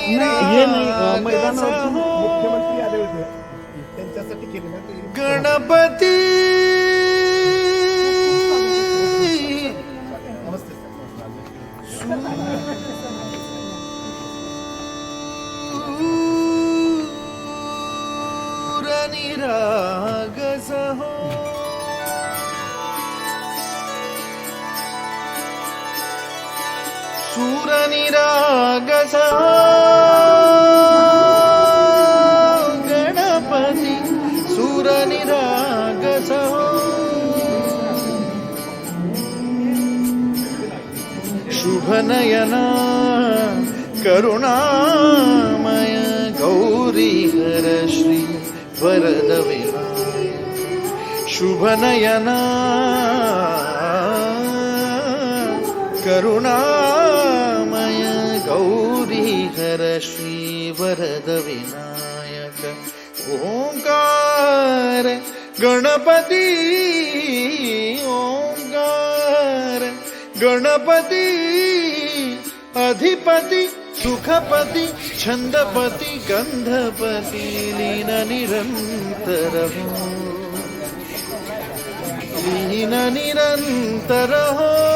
हे नाही अं, मैदानावरती मुख्यमंत्री आले होते. त्यांच्यासाठी केलेलं ते गणपती नमस्ते. सूर गणपति सहो गणपती शुभनयना करुणामय गौरी हर श्री वरद शुभनयना करुणा श्री वरद विनायक ओंकार गणपती ओंकार गणपती अधिपती सुखपती छंदपती गंधपती लीन निरंतर हो। हो।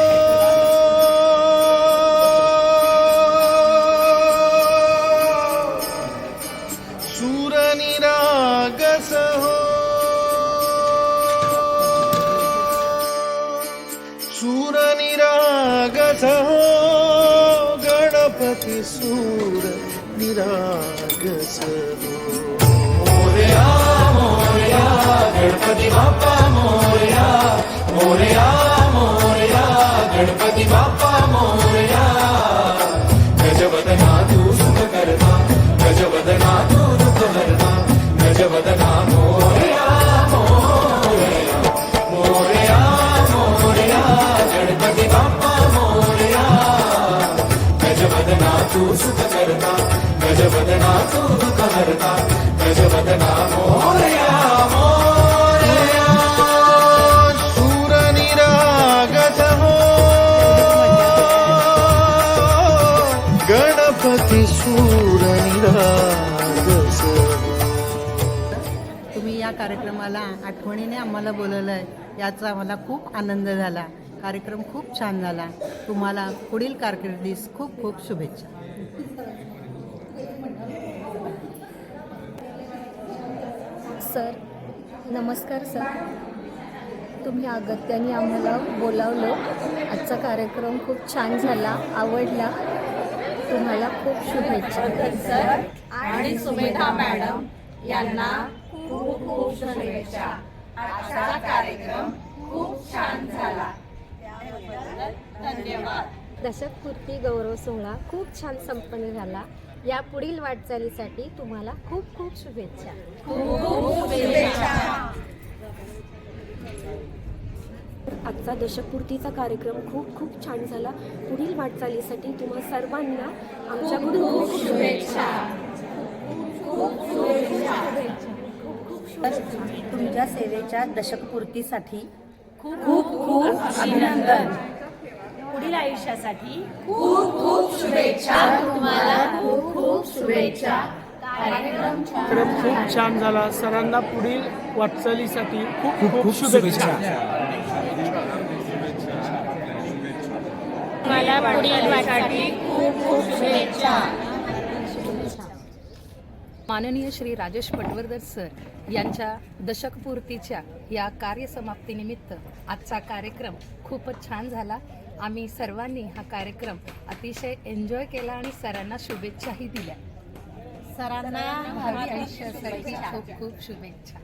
सूर निरागस मोर्या मोरया मोरया गणपती बाप्पा मोरया मोरया मोरया गणपती बाप्पा मोरया. तू सुख करता गजवदना तू दुःख हरता गजवदना मोरया मोरया सूर निरागत हो गणपती सूर निरागस तुम्ही या कार्यक्रमाला आठवणीने आम्हाला बोलवलं याचा आम्हाला खूप आनंद झाला. कार्यक्रम खूप छान झाला. तुम्हाला पुढील कारकिर्दीस खूप खूप शुभेच्छा. सर नमस्कार सर. तुम्ही अगत्याने आम्हाला बोलावलं. आजचा कार्यक्रम खूप छान झाला आवडला. तुम्हाला खूप शुभेच्छा. सर आणि सुमेधा मॅडम यांना खूप खूप शुभेच्छा. आजचा कार्यक्रम खूप छान झाला. धन्यवाद. दशकपूर्ती गौरव सोहळा खूप छान संपन्न झाला. या पुढील वाटचालीसाठी तुम्हाला खूप खूप शुभेच्छा. आजचा दशकपूर्तीचा कार्यक्रम खूप खूप छान झाला. पुढील वाटचालीसाठी तुम्हा सर्वांना आमच्याकडून खूप शुभेच्छा. तुमच्या सेवेच्या दशकपूर्तीसाठी खूप खूप अभिनंदन. पुढील आयुष्यासाठी खूप खूप शुभेच्छा. तुम्हाला खूप खूप शुभेच्छा. कार्यक्रम खूप छान झाला. सरांना पुढील वाटचालीसाठी खूप खूप शुभेच्छा. मला पुढील वाटसाठी खूप खूप शुभेच्छा. माननीय श्री राजेश पटवर्धन सर यांच्या दशकपूर्तीच्या या कार्यसमाप्तीनिमित्त आजचा कार्यक्रम खूपच छान झाला. आम्ही सर्वांनी हा कार्यक्रम अतिशय एन्जॉय केला आणि सरांना शुभेच्छाही दिल्या. सरांना भावी आयुष्यासाठी खूप खूप शुभेच्छा.